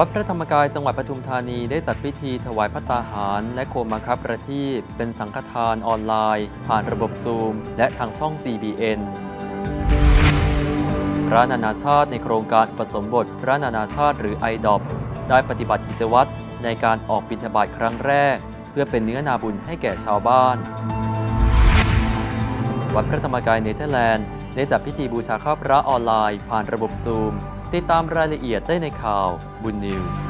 วัดพระธรรมกายจังหวัดปทุมธานีได้จัดพิธีถวายพระตาหาร และโคมาคับประทีปเป็นสังฆทานออนไลน์ ผ่านระบบซูม และทางช่อง GBN พระนานาชาติในโครงการอุปสมบทพระนานาชาติหรือ IDOP ได้ปฏิบัติกิจวัตรในการออกบิณฑบาตครั้งแรก เพื่อเป็นเนื้อนาบุญให้แก่ชาวบ้าน วัดพระธรรมกายเนเธอร์แลนด์ได้จัดพิธีบูชาข้าพระออนไลน์ ผ่านระบบซูม ติดตามรายละเอียดได้ในข่าวบุญนิวส์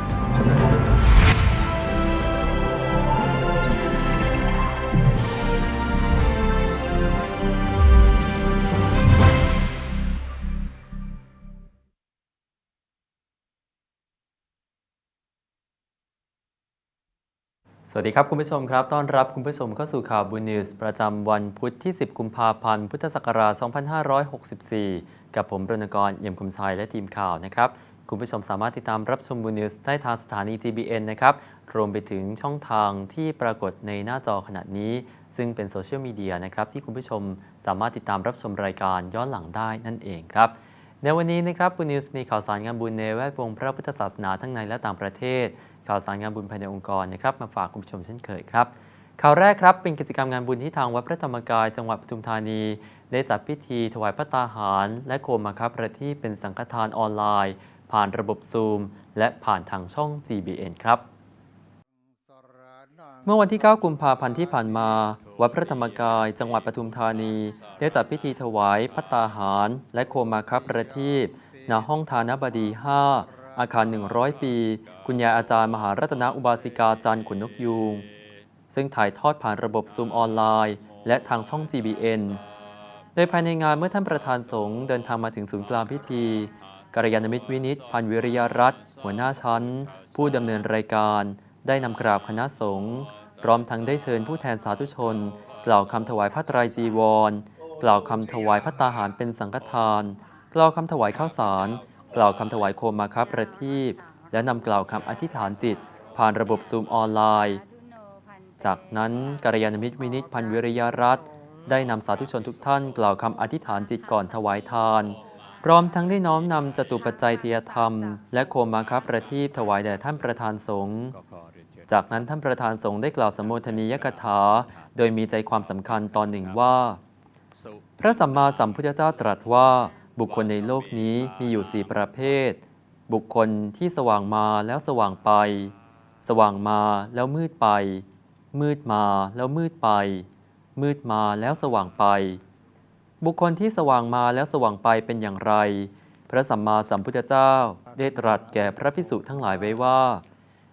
วัสดีครับคุณผู้ชมครับ ต้อนรับคุณผู้ชมเข้าสู่ข่าวบุญนิวส์ประจำวันพุธที่ 10 กุมภาพันธ์ พุทธศักราช 2564 กับผมรณกรเยี่ยมคมชัยและทีมข่าวนะครับ คุณผู้ชมสามารถติดตามรับชมบุญนิวส์ได้ทางสถานี GBN นะครับ รวมไปถึงช่องทางที่ปรากฏในหน้าจอขณะนี้ ซึ่งเป็นโซเชียลมีเดียนะครับที่คุณผู้ชมสามารถติดตามรับชมรายการย้อนหลังได้นั่นเองครับ ในวันนี้นะครับบุญนิวส์มีข่าวสารงานบุญในแวดวงพระพุทธศาสนาทั้งในและต่างประเทศ ข่าวสารงานบุญภายในองค์กรนะครับมาฝากคุณผู้ชมเช่นเคยครับข่าวแรกครับเป็นกิจกรรมงานบุญที่ทางวัดพระธรรมกาย จังหวัดปทุมธานี ได้จัดพิธีถวายพระตาหาร และโคมาคับประทีปเป็นสังฆทานออนไลน์ ผ่านระบบซูม และผ่านทางช่อง GBN ครับเมื่อวันที่ 9 กุมภาพันธ์ที่ผ่านมา วัดพระธรรมกาย จังหวัดปทุมธานี ได้จัดพิธีถวายพัตตาหาร และโคมมาคับประทีปณห้องทานบดี 5 อาคาร 100 ปี คุณยายอาจารย์มหารัตนอุบาสิกาจันขุนนกยูง ซึ่งถ่ายทอดผ่านระบบซูมออนไลน์ และทางช่อง GBN โดยภายในงานเมื่อท่านประธานสงฆ์เดินทางมาถึงศูนย์กลางพิธีกัลยาณมิตรวินิตพันวิริยรัตน์หัวหน้าชั้น ผู้ดำเนินรายการ ได้นำกราบคณะสงฆ์พร้อมทั้งได้เชิญผู้แทนสาธุชน กล่าวคำถวายพระไตรจีวร กล่าวคำถวายพระตาหารเป็นสังฆทาน กล่าวคำถวายข้าวสาร กล่าวคำถวายโคมมาคับประทีปและนำกล่าวคำอธิษฐานจิต ผ่านระบบซูมออนไลน์ จากนั้นกัลยาณมิตรวินิตพันวิริยรัตน์ได้นำสาธุชนทุกท่าน กล่าวคำอธิษฐานจิตก่อนถวายทาน พร้อมทั้งได้น้อมนำจตุปัจจัยเทียธรรม และโคมมาคับประทีปถวายแด่ท่านประธานสงฆ์จากนั้นท่านประธานสงฆ์ได้กล่าวสมโภชนียกถา โดยมีใจความสำคัญตอนหนึ่งว่า พระสัมมาสัมพุทธเจ้าตรัสว่า บุคคลในโลกนี้มีอยู่สี่ประเภท บุคคลที่สว่างมาแล้วสว่างไป สว่างมาแล้วมืดไป มืดมาแล้วมืดไป มืดมาแล้วสว่างไป บุคคลที่สว่างมาแล้วสว่างไปเป็นอย่างไร พระสัมมาสัมพุทธเจ้าได้ตรัสแก่พระพิสุทั้งหลายไว้ว่า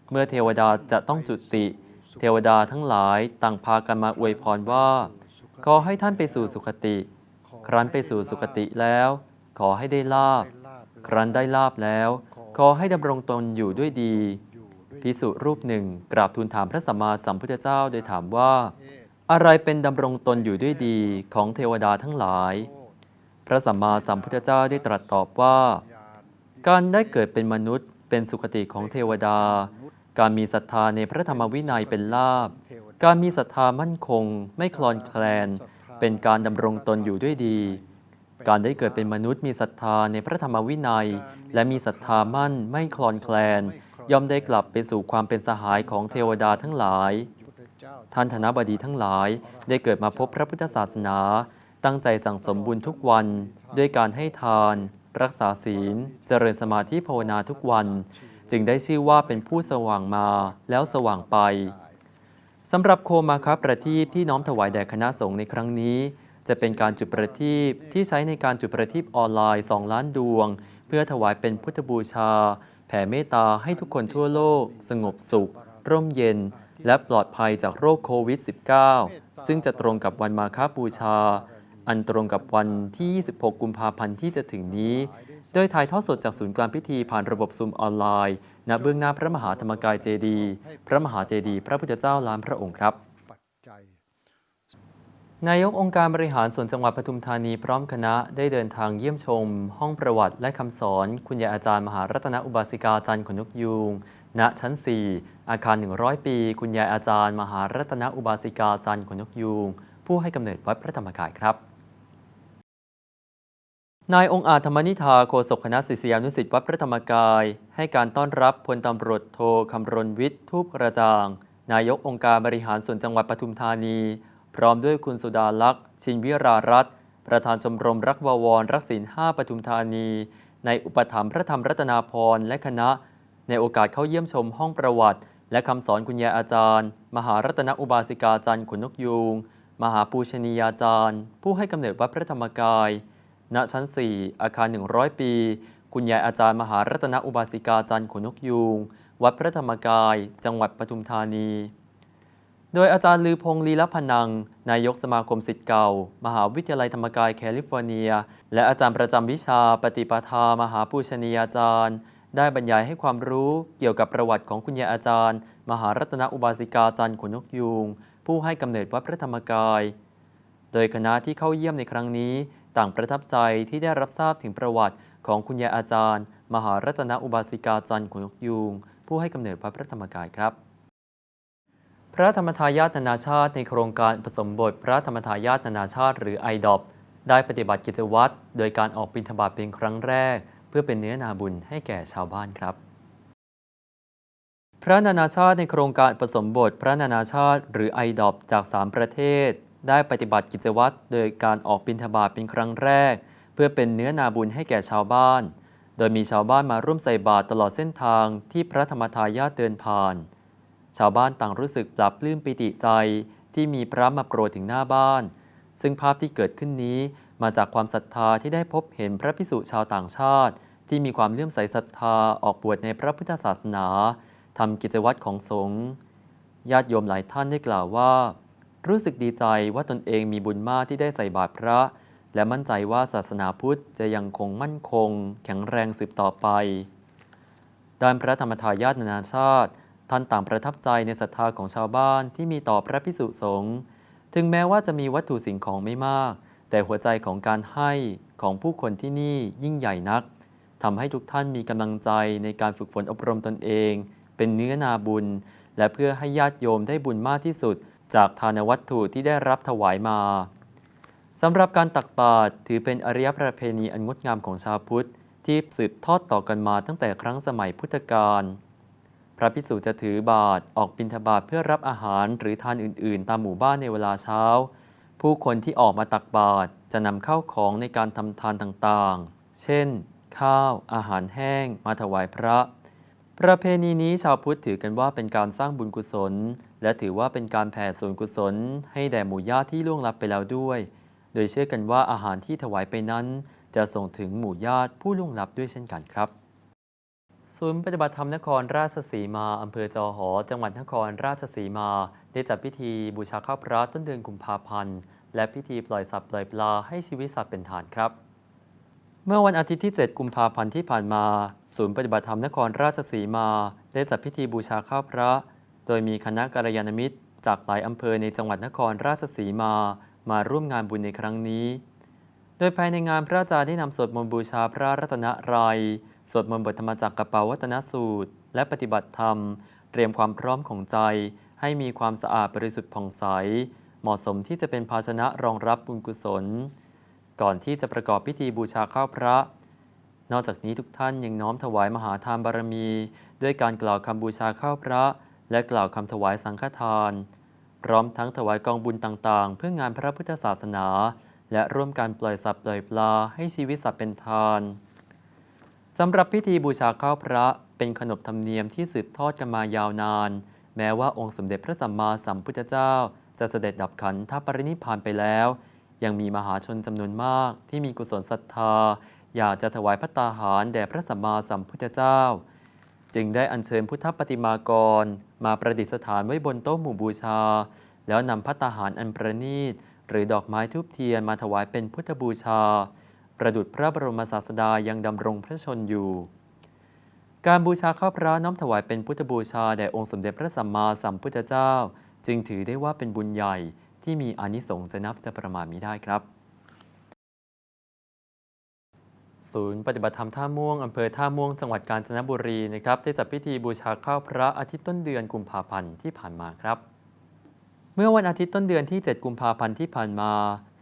เมื่อเทวดาจะต้องจุติ เทวดาทั้งหลายต่างพากันมาอวยพรว่า ขอให้ท่านไปสู่สุคติ ครั้นไปสู่สุคติแล้ว ขอให้ได้ลาบ ครั้นได้ลาบแล้ว ขอให้ดำรงตนอยู่ด้วยดี พิสุรูปหนึ่งกราบทูลถามพระสัมมาสัมพุทธเจ้าโดยถามว่า อะไรเป็นดำรงตนอยู่ด้วยดีของเทวดาทั้งหลาย พระสัมมาสัมพุทธเจ้าได้ตรัสตอบว่า การได้เกิดเป็นมนุษย์ เป็นสุคติของเทวดา การมีศรัทธาในพระธรรมวินัยเป็นลาบ การมีศรัทธามั่นคง ไม่คลอนแคลน เป็นการดำรงตนอยู่ด้วยดี การได้เกิดเป็นมนุษย์มีศรัทธาในพระธรรมวินัย และมีศรัทธามั่นไม่คลอนแคลน ย่อมได้กลับไปสู่ความเป็นสหายของเทวดาทั้งหลาย ท่านธนบดีทั้งหลายได้เกิดมาพบพระพุทธศาสนา ตั้งใจสั่งสมบุญทุกวัน ด้วยการให้ทาน รักษาศีล เจริญสมาธิภาวนาทุกวัน จึงได้ชื่อว่าเป็นผู้สว่างมาแล้วสว่างไปสำหรับโคมาคับประทีปที่น้อมถวายแด่คณะสงฆ์ในครั้งนี้ จะเป็นการจุดประทีปที่ใช้ในการจุดประทีปออนไลน์ 2 ล้านดวง เพื่อถวายเป็นพุทธบูชา แผ่เมตตาให้ทุกคนทั่วโลก สงบสุข ร่มเย็น และปลอดภัยจากโรคโควิด -19 ซึ่งจะตรงกับวันมาฆบูชา อันตรงกับวันที่ 26 กุมภาพันธ์ที่จะถึงนี้ โดยถ่ายทอดสดจากศูนย์กลางพิธีผ่านระบบซูมออนไลน์ ณ เบื้องหน้าพระมหาธรรมกายเจดีย์พระมหาเจดีย์พระพุทธเจ้าล้านพระองค์ครับ นายกองค์การบริหารส่วนจังหวัดปทุมธานีพร้อมคณะได้เดินทางเยี่ยมชม ห้องประวัติและคำสอน คุณยายอาจารย์มหารัตนอุบาสิกาจันทร์ขนนกยูงณชั้น 4 อาคาร 100 ปี คุณยายอาจารย์มหารัตนอุบาสิกาจันทร์ขนนกยูงผู้ให้กำเนิดวัดพระธรรมกายครับนายองค์อาจธรรมนิธาโฆษกคณะศิษยานุศิษย์วัดพระธรรมกาย ให้การต้อนรับพลตำรวจโทคำรณวิทย์ทูปกระจ่าง นายกองค์การบริหารส่วนจังหวัดปทุมธานี พร้อมด้วยคุณสุดาลักษ์ชินวิรารัตน์ประธานชมรมรักบวรรักศีลห้าปทุมธานี ในอุปถัมภ์พระธรรมรัตนาพรและคณะ ในโอกาสเข้าเยี่ยมชมห้องประวัติ และคำสอนคุณยายอาจารย์ มหารัตนอุบาสิกาจันทร์ขุนนกยูงมหาปูชนียาจารย์ ผู้ให้กำเนิดวัดพระธรรมกาย ณชั้น 4 อาคาร 100 ปี คุณยายอาจารย์มหารัตนอุบาสิกาจันทร์ขุนนกยูงวัดพระธรรมกาย จังหวัดปทุมธานี โดยอาจารย์ลือพงศ์ลีลพนัง นายกสมาคมสิทธิ์เก่า มหาวิทยาลัยธรรมกายแคลิฟอร์เนีย และอาจารย์ประจำวิชาปฏิปทา มหาปูชนียาจารย์ ได้บรรยายให้ความรู้เกี่ยวกับประวัติของคุณยายอาจารย์ มหารัตนอุบาสิกาจันทร์ขุนนกยูงผู้ให้กำเนิดวัดพระธรรมกาย โดยคณะที่เข้าเยี่ยมในครั้งนี้ ต่างประทับใจที่ได้รับทราบถึงประวัติของคุณยายอาจารย์ มหารัตนอุบาสิกาจันทร์ขุนนกยูงผู้ให้กำเนิดวัดพระธรรมกายครับ พระธรรมทายาทนานาชาติในโครงการผสมบทพระธรรมทายาทนานาชาติหรือ i d o p ได้ปฏิบัติกิจวัตรโดยการออกบิณฑบาตเป็นครั้งแรก เพื่อเป็นเนื้อนาบุญให้แก่ชาวบ้านครับ พระนานาชาติในโครงการผสมบทพระนานาชาติหรือ i d o p จาก 3 ประเทศ ได้ปฏิบัติกิจวัตรโดยการออกบิณฑบาตเป็นครั้งแรก เพื่อเป็นเนื้อนาบุญให้แก่ชาวบ้าน โดยมีชาวบ้านมาร่วมใส่บาตรตลอดเส้นทางที่พระธรรมทายาทเดินผ่าน ชาวบ้านต่างรู้สึกปรับปลื้มปิติใจที่มีพระมาโปรดถึงหน้าบ้าน ซึ่งภาพที่เกิดขึ้นนี้มาจากความศรัทธาที่ได้พบเห็นพระพิสุชาวต่างชาติ ที่มีความเลื่อมใสศรัทธาออกบวชในพระพุทธศาสนาทำกิจวัตรของสงฆ์ญาติโยมหลายท่านได้กล่าวว่า รู้สึกดีใจว่าตนเองมีบุญมากที่ได้ใส่บาตรพระ และมั่นใจว่าศาสนาพุทธจะยังคงมั่นคง แข็งแรงสืบต่อไป ด้านพระธรรมทายาทนานาชาติ ท่านต่างประทับใจในศรัทธาของชาวบ้านที่มีต่อพระพิสุสงฆ์ถึงแม้ว่าจะมีวัตถุสิ่งของไม่มาก แต่หัวใจของการให้ของผู้คนที่นี่ยิ่งใหญ่นักทำให้ทุกท่านมีกำลังใจในการฝึกฝนอบรมตนเอง เป็นเนื้อนาบุญ และเพื่อให้ญาติโยมได้บุญมากที่สุด จากทานวัตถุที่ได้รับถวายมาสำหรับการตักบาตรถือเป็นอริยประเพณีอันงดงามของชาวพุทธ ที่สืบทอดต่อกันมาตั้งแต่ครั้งสมัยพุทธกาล พระภิกษุจะถือบาตรออกบิณฑบาตเพื่อรับอาหารหรือทานอื่น ๆ ตามหมู่บ้านในเวลาเช้า ผู้คนที่ออกมาตักบาตรจะนำเข้าของในการทำทานต่างๆ เช่น ข้าว อาหารแห้ง มาถวายพระ ประเพณีนี้ชาวพุทธถือกันว่าเป็นการสร้างบุญกุศล และถือว่าเป็นการแผ่ส่วนกุศล ให้แด่หมู่ญาติที่ล่วงลับไปแล้วด้วย โดยเชื่อกันว่าอาหารที่ถวายไปนั้น จะส่งถึงหมู่ญาติผู้ล่วงลับด้วยเช่นกันครับ ศูนย์ปฏิบัติธรรมนครราชสีมา อำเภอจอหอ จังหวัดนครราชสีมา ได้จัดพิธีบูชาข้าวพระต้นเดือนกุมภาพันธ์ และพิธีปล่อยสัตว์ปล่อยปลาให้ชีวิตสัตว์เป็นฐานครับ เมื่อวันอาทิตย์ที่ 7 กุมภาพันธ์ที่ผ่านมา ศูนย์ปฏิบัติธรรมนครราชสีมา ได้จัดพิธีบูชาข้าวพระ โดยมีคณะกัลยาณมิตร จากหลายอำเภอในจังหวัดนครราชสีมา มาร่วมงานบุญในครั้งนี้ โดยภายในงานพระอาจารย์ได้นำสวดมนต์บูชาพระรัตนตรัย สวดมนต์บทธรรมจักกรกับปาวัตนสูตร และปฏิบัติธรรม เตรียมความพร้อมของใจ ให้มีความสะอาดบริสุทธิ์ผ่องใส เหมาะสมที่จะเป็นภาชนะรองรับบุญกุศล ก่อนที่จะประกอบพิธีบูชาข้าวพระ นอกจากนี้ทุกท่านยังน้อมถวายมหาทานบารมี ด้วยการกล่าวคำบูชาข้าวพระ และกล่าวคำถวายสังฆทาน พร้อมทั้งถวายกองบุญต่างๆ เพื่องานพระพุทธศาสนา และร่วมการปล่อยสัตว์ปล่อยปลาให้ชีวิตสัตว์เป็นทาน สำหรับพิธีบูชาข้าวพระเป็นขนบธรรมเนียมที่สืบทอดกันมายาวนาน แม้ว่าองค์สมเด็จพระสัมมาสัมพุทธเจ้า จะเสด็จดับขันธปรินิพานไปแล้ว ยังมีมหาชนจำนวนมากที่มีกุศลศรัทธา อยากจะถวายพระตาหารแด่พระสัมมาสัมพุทธเจ้า จึงได้อัญเชิญพุทธปฏิมากร มาประดิษฐานไว้บนโต๊ะหมู่บูชา แล้วนำพระตาหารอันประณีตหรือดอกไม้ทูบเทียนมาถวายเป็นพุทธบูชา ประดุจพระบรมศาสดายังดำรงพระชนอยู่ การบูชาข้าวพระน้อมถวายเป็นพุทธบูชาแด่องค์สมเด็จพระสัมมาสัมพุทธเจ้า จึงถือได้ว่าเป็นบุญใหญ่ที่มีอนิสงส์จะนับจะประมาณมิได้ครับ ศูนย์ปฏิบัติธรรมท่าม่วงอำเภอท่าม่วงจังหวัดกาญจนบุรีนะครับได้จัดพิธีบูชาข้าวพระอาทิตย์ต้นเดือนกุมภาพันธ์ที่ผ่านมาครับ เมื่อวันอาทิตย์ต้นเดือนที่ 7 กุมภาพันธ์ที่ผ่านมา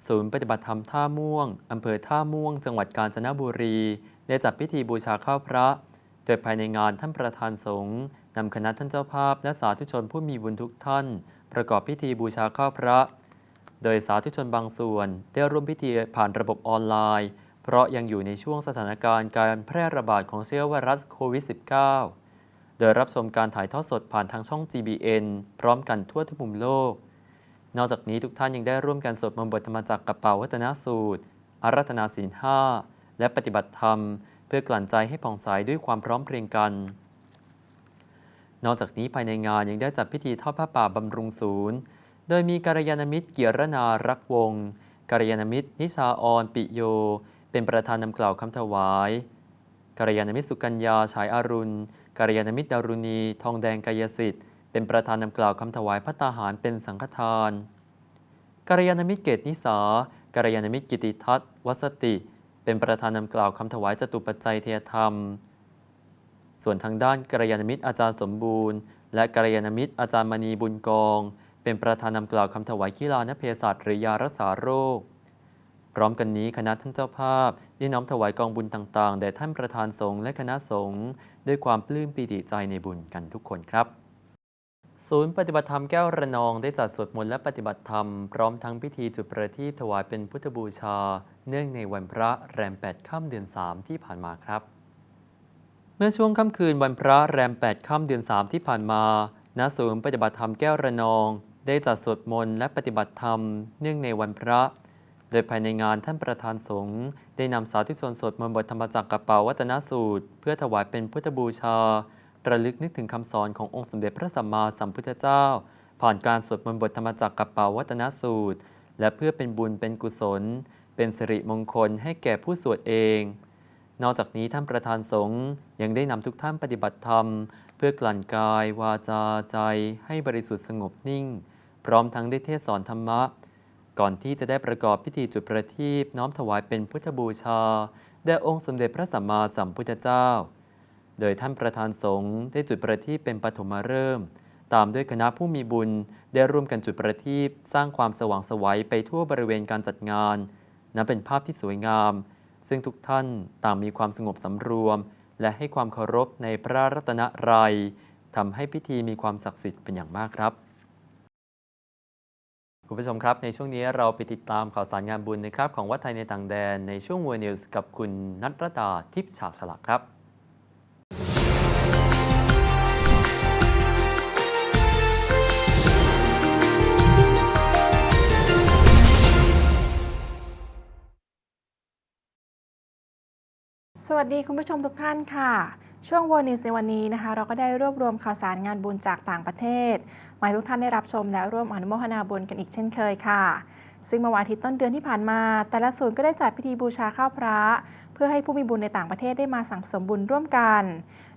ศูนย์ปฏิบัติธรรมท่าม่วง อำเภอท่าม่วง จังหวัดกาญจนบุรี ได้จัดพิธีบูชาข้าวพระ โดยภายในงานท่านประธานสงฆ์นำคณะท่านเจ้าภาพ และสาธุชนผู้มีบุญทุกท่าน ประกอบพิธีบูชาข้าวพระ โดยสาธุชนบางส่วน ได้ร่วมพิธีผ่านระบบออนไลน์ เพราะยังอยู่ในช่วงสถานการณ์การแพร่ระบาดของเชื้อไวรัสโควิด -19 ดยรับชมการถ่ายทอดสดผ่านทางช่อง GBN พร้อมกันทั่วทุกมุมโลก นอกจากนี้ทุกท่านยังได้ร่วมกันสวดมนต์บทธรรมจักกับเป่าวัฒนสูตร อารัธนาศีลห้าและปฏิบัติธรรม เพื่อกลั่นใจให้ผ่องใสด้วยความพร้อมเพรียงกัน นอกจากนี้ภายในงานยังได้จัดพิธีทอดผ้าป่าบำรุงศูนย์ โดยมีกัลยาณมิตรเกียรนารักวงกัลยาณมิตร นิชาออนปิโย เป็นประธานนำกล่าวคำถวายกัลยาณมิตรสุกัญญาฉายอารุณ กัลยาณมิตรดารุณี ทองแดงกายสิทธิ์ เป็นประธานนำกล่าวคำถวายพัตตาหารเป็นสังฆทานกัลยาณมิตรเกตนิสากัลยาณมิตรกิติทัศวสติ เป็นประธานนำกล่าวคำถวายจตุปัจจัยเทยธรรม ส่วนทางด้านกัลยาณมิตรอาจารย์สมบูรณ์ และกัลยาณมิตรอาจารย์มณีบุญกอง เป็นประธานนำกล่าวคำถวายกีฬานเภสัชหรือยารักษาโรค พร้อมกันนี้คณะท่านเจ้าภาพได้น้อมถวายกองบุญต่างๆ แด่ท่านประธานสงฆ์และคณะสงฆ์ด้วยความปลื้มปีติใจในบุญกันทุกคนครับ ศูนย์ปฏิบัติธรรมแก้วระนองได้จัดสวดมนต์และปฏิบัติธรรม พร้อมทั้งพิธีจุดประทีปถวายเป็นพุทธบูชา เนื่องในวันพระแรม 8 ค่ำเดือน 3 ที่ผ่านมาครับ เมื่อช่วงค่ำคืนวันพระแรม 8 ค่ำเดือน 3 ที่ผ่านมาณศูนย์ปฏิบัติธรรมแก้วระนอง ได้จัดสวดมนต์และปฏิบัติธรรม เนื่องในวันพระ โดยภายในงานท่านประธานสงฆ์ได้นำสาธุชนสวดมนต์บทธรรมจักรกระเป๋าวัตนสูตร เพื่อถวายเป็นพุทธบูชา ระลึกนึกถึงคำสอนขององค์สมเด็จพระสัมมาสัมพุทธเจ้า ผ่านการสวดมนต์บทธรรมจักรกระเป๋าวัตนสูตร และเพื่อเป็นบุญเป็นกุศล เป็นสิริมงคลให้แก่ผู้สวดเอง นอกจากนี้ท่านประธานสงฆ์ยังได้นำทุกท่านปฏิบัติธรรม เพื่อกลั่นกายวาจาใจ ให้บริสุทธิ์สงบนิ่ง พร้อมทั้งได้เทศสอนธรรมะ ก่อนที่จะได้ประกอบพิธีจุดประทีปน้อมถวายเป็นพุทธบูชาแด่องค์สมเด็จพระสัมมาสัมพุทธเจ้า โดยท่านประธานสงฆ์ได้จุดประทีปเป็นปฐมฤกษ์ตามด้วยคณะผู้มีบุญได้ร่วมกันจุดประทีปสร้างความสว่างไสวัยไปทั่วบริเวณการจัดงาน นับเป็นภาพที่สวยงาม ซึ่งทุกท่านต่างมีความสงบสำรวม และให้ความเคารพในพระรัตนตรัยทำให้พิธีมีความศักดิ์สิทธิ์เป็นอย่างมากครับ คุณผู้ชมครับ ในช่วงนี้เราไปติดตามข่าวสารงานบุญนะครับ ของวัดไทยในต่างแดนในช่วง World News กับคุณนัทรดาทิพย์ฉากฉลากครับสวัสดีคุณผู้ชมทุกท่านค่ะ ช่วง World News ในวันนี้นะคะ เราก็ได้รวบรวมข่าวสารงานบุญจากต่างประเทศ มาให้ทุกท่านได้รับชมและร่วมอนุโมทนาบุญกันอีกเช่นเคยค่ะ ซึ่งเมื่อวันอาทิตย์ต้นเดือนที่ผ่านมา แต่ละศูนย์ก็ได้จัดพิธีบูชาข้าวพระ เพื่อให้ผู้มีบุญในต่างประเทศได้มาสั่งสมบุญร่วมกัน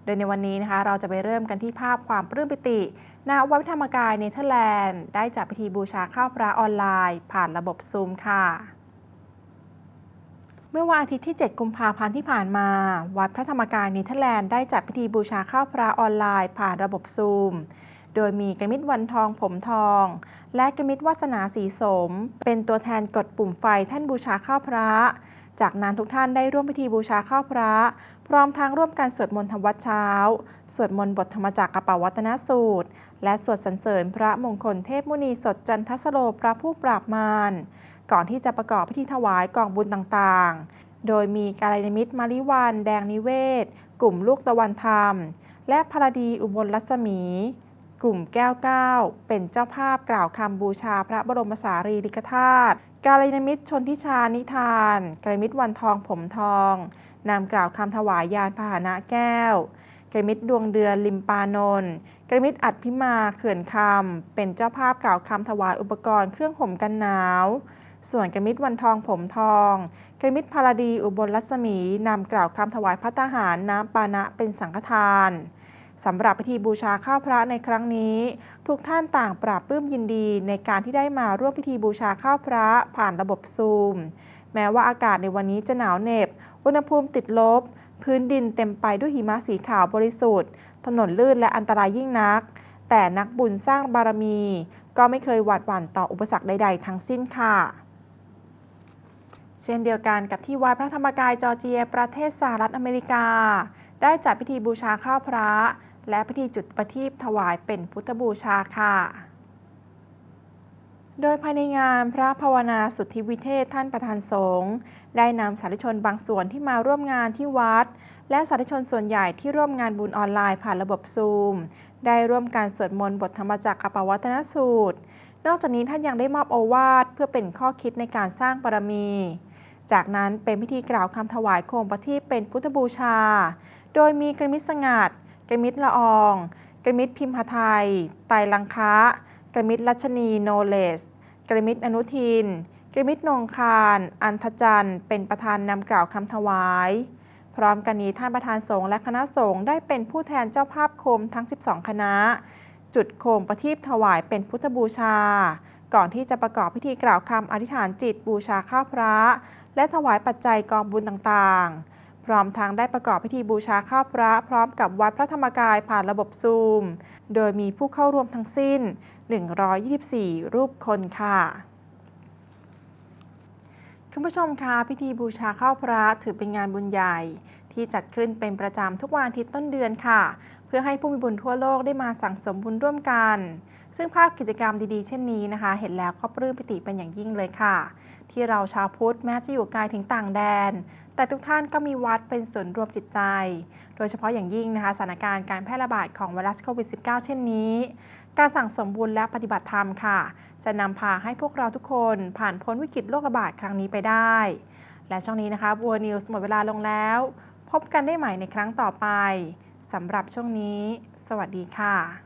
โดยในวันนี้นะคะ เราจะไปเริ่มกันที่ภาพความปลื้มปิติณวัดธรรมกายเนเธอร์แลนด์ได้จัดพิธีบูชาข้าวพระออนไลน์ ผ่านระบบซูมค่ะ เมื่อวันอาทิตย์ที่ 7 กุมภาพันธ์ที่ผ่านมา วัดพระธรรมกายเนเธอร์แลนด์ได้จัดพิธีบูชาข้าวพระออนไลน์ผ่านระบบซูม โดยมีกระมิดวันทองผมทอง และกระมิดวาสนาสีสม เป็นตัวแทนกดปุ่มไฟแท่นบูชาข้าวพระ จากนั้นทุกท่านได้ร่วมพิธีบูชาข้าวพระ พร้อมทั้งร่วมกันสวดมนต์ธรรมวัดเช้า สวดมนต์บทธรรมจักรกระเป๋าวัตนสูตร และสวดสรรเสริญพระมงคลเทพมุนีสดจันทสโลพระผู้ปราบมาร ก่อนที่จะประกอบพิธีถวายกองบุญต่างๆ โดยมีกาลยาณมิตรมาริวัน แดงนิเวศ กลุ่มลูกตะวันธรรม และพรดีอุบลรัศมี กลุ่มแก้วเก้าเป็นเจ้าภาพกล่าวคำบูชาพระบรมสารีริกธาตุกาลยาณมิตรชนทิชานิทานกาลยาณมิตรวันทองผมทองนำกล่าวคำถวายยานพาหนะแก้วกาลยณมิตรดวงเดือนลิมปานนท์กายณมิตรอัดพิมาเขื่อนคำเป็นเจ้าภาพกล่าวคำถวายอุปกรณ์เครื่องห่มกันหนาว ส่วนกาลยาณมิตรวันทองผมทองกาลยาณมิตรพาราดีอุบลรัศมีนำกล่าวคำถวายพระทหารน้ำปานะเป็นสังฆทานสำหรับพิธีบูชาข้าวพระในครั้งนี้ ทุกท่านต่างปราบปลื้มยินดีในการที่ได้มาร่วมพิธีบูชาข้าวพระผ่านระบบซูม แม้ว่าอากาศในวันนี้จะหนาวเหน็บ อุณหภูมิติดลบ พื้นดินเต็มไปด้วยหิมะสีขาวบริสุทธิ์ ถนนลื่นและอันตรายยิ่งนัก แต่นักบุญสร้างบารมี ก็ไม่เคยหวาดหวั่นต่ออุปสรรคใด ๆ ทั้งสิ้นค่ะ เช่นเดียวกันกับที่วัดพระธรรมกายจอร์เจีย ประเทศสหรัฐอเมริกา ได้จัดพิธีบูชาข้าวพระ และพิธีจุดประทีปถวายเป็นพุทธบูชาค่ะ โดยภายในงานพระภาวนาสุทธิวิเทศท่านประธานสงฆ์ได้นำสาธุชนบางส่วนที่มาร่วมงานที่วัด และสาธุชนส่วนใหญ่ที่ร่วมงานบุญออนไลน์ผ่านระบบซูม ได้ร่วมการสวดมนต์บทธรรมจักรอปวัตนสูตรนอกจากนี้ท่านยังได้มอบโอวาทเพื่อเป็นข้อคิดในการสร้างบารมี จากนั้นเป็นพิธีกล่าวคำถวายโคมประทีปเป็นพุทธบูชา โดยมีกระมิดสงัด กระมิดละออง กระมิดพิมพไทย ไตรลังคะ กระมิดรัชนีโนเลส กระมิดอนุทิน กระมิดนงคาร อันทจันทร์เป็นประธานนำกล่าวคำถวาย พร้อมกันนี้ท่านประธานสงฆ์และคณะสงฆ์ได้เป็นผู้แทนเจ้าภาพโคมทั้ง 12 คณะ จุดโคมประทีปถวายเป็นพุทธบูชา ก่อนที่จะประกอบพิธีกล่าวคำอธิษฐานจิตบูชาข้าวพระ และถวายปัจจัยกองบุญต่างๆ พร้อมทั้งได้ประกอบพิธีบูชาข้าวพระ พร้อมกับวัดพระธรรมกายผ่านระบบซูม โดยมีผู้เข้าร่วมทั้งสิ้น 124 รูปคนค่ะคุณผู้ชมคะพิธีบูชาข้าวพระถือเป็นงานบุญใหญ่ ที่จัดขึ้นเป็นประจำทุกวันอาทิตย์ต้นเดือนค่ะ เพื่อให้ผู้มีบุญทั่วโลกได้มาสั่งสมบุญร่วมกัน ซึ่งภาพกิจกรรมดีๆ เช่นนี้นะคะ เห็นแล้วก็ปลื้มปิติเป็นอย่างยิ่งเลยค่ะ ที่เราชาวพุทธแม้จะอยู่ไกลถึงต่างแดน แต่ทุกท่านก็มีวัดเป็นศูนย์รวมจิตใจ โดยเฉพาะอย่างยิ่งนะคะสถานการณ์การแพร่ระบาดของไวรัสโควิด -19 เช่นนี้ การสั่งสมบุญและปฏิบัติธรรมค่ะ จะนำพาให้พวกเราทุกคนผ่านพ้นวิกฤตโรคระบาดครั้งนี้ไปได้ และช่วงนี้นะคะบัวนิวส์หมดเวลาลงแล้ว พบกันได้ใหม่ในครั้งต่อไปสำหรับช่วงนี้ สวัสดีค่ะ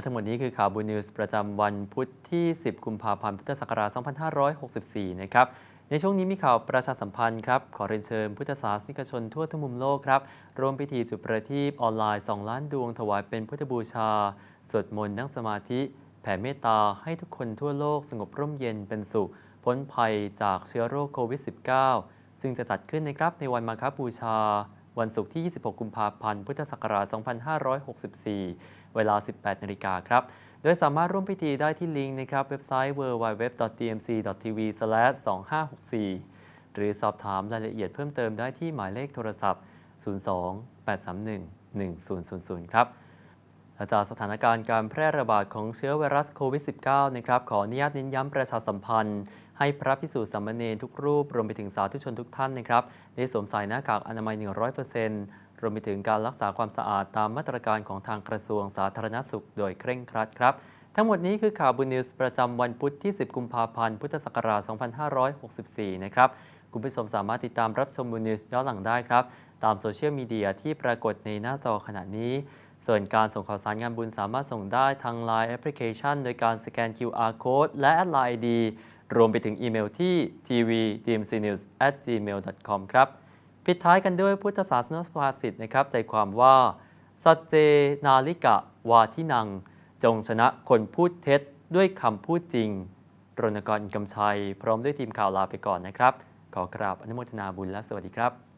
และทั้งหมดนี้คือข่าวบูนิวส์ประจำวันพุธที่ 10 กุมภาพันธ์พุทธศักราช2564 นะครับ ในช่วงนี้มีข่าวประชาสัมพันธ์ครับ ขอเรียนเชิญพุทธศาสนิกชนทั่วทุกมุมโลกครับ ร่วมพิธีจุดประทีปออนไลน์ 2 ล้านดวงถวายเป็นพุทธบูชา สวดมนต์นั่งสมาธิ แผ่เมตตาให้ทุกคนทั่วโลกสงบร่มเย็นเป็นสุข พ้นภัยจากเชื้อโรคโควิด -19 ซึ่งจะจัดขึ้นนะครับในวันมาฆบูชา วันศุกร์ที่ 26 กุมภาพันธ์ พุทธศักราช 2564 เวลา 18 นาฬิกาครับ โดยสามารถร่วมพิธีได้ที่ลิงก์นะครับเว็บไซต์ www.tmc.tv/2564 หรือสอบถามรายละเอียดเพิ่มเติมได้ที่หมายเลขโทรศัพท์ 02 831 1000 ครับและจากสถานการณ์การแพร่ระบาดของเชื้อไวรัสโควิด -19 นะครับขออนุญาตเน้นย้ำประชาสัมพันธ์ ให้พระพิสุสามเณรทุกรูป รวมไปถึงสาธุชนทุกท่านนะครับได้สวมใส่หน้ากากอนามัย 100% รวมไปถึงการรักษาความสะอาดตามมาตรการของทางกระทรวงสาธารณสุขโดยเคร่งครัดครับ ทั้งหมดนี้คือข่าวบุญนิวส์ประจำวันพุธที่ 10 กุมภาพันธ์ พุทธศักราช 2564 นะครับ คุณผู้ชมสามารถติดตามรับชมบุญนิวส์ย้อนหลังได้ครับ ตามโซเชียลมีเดียที่ปรากฏในหน้าจอขณะนี้ ส่วนการส่งข่าวสารงานบุญสามารถส่งได้ทาง Line แอปพลิเคชันโดยการสแกน QR Code และแอดไลน์ ID รวมไปถึงอีเมลที่ tvdmcnews@gmail.com ครับ ปิดท้ายกันด้วยพุทธศาสนสุภาษิตนะครับ ใจความว่า สัจเจนาลิกะวาทินัง จงชนะคนพูดเท็จด้วยคำพูดจริงรณกรอินกำชัย พร้อมด้วยทีมข่าวลาไปก่อนนะครับ ขอกราบอนุโมทนาบุญและสวัสดีครับ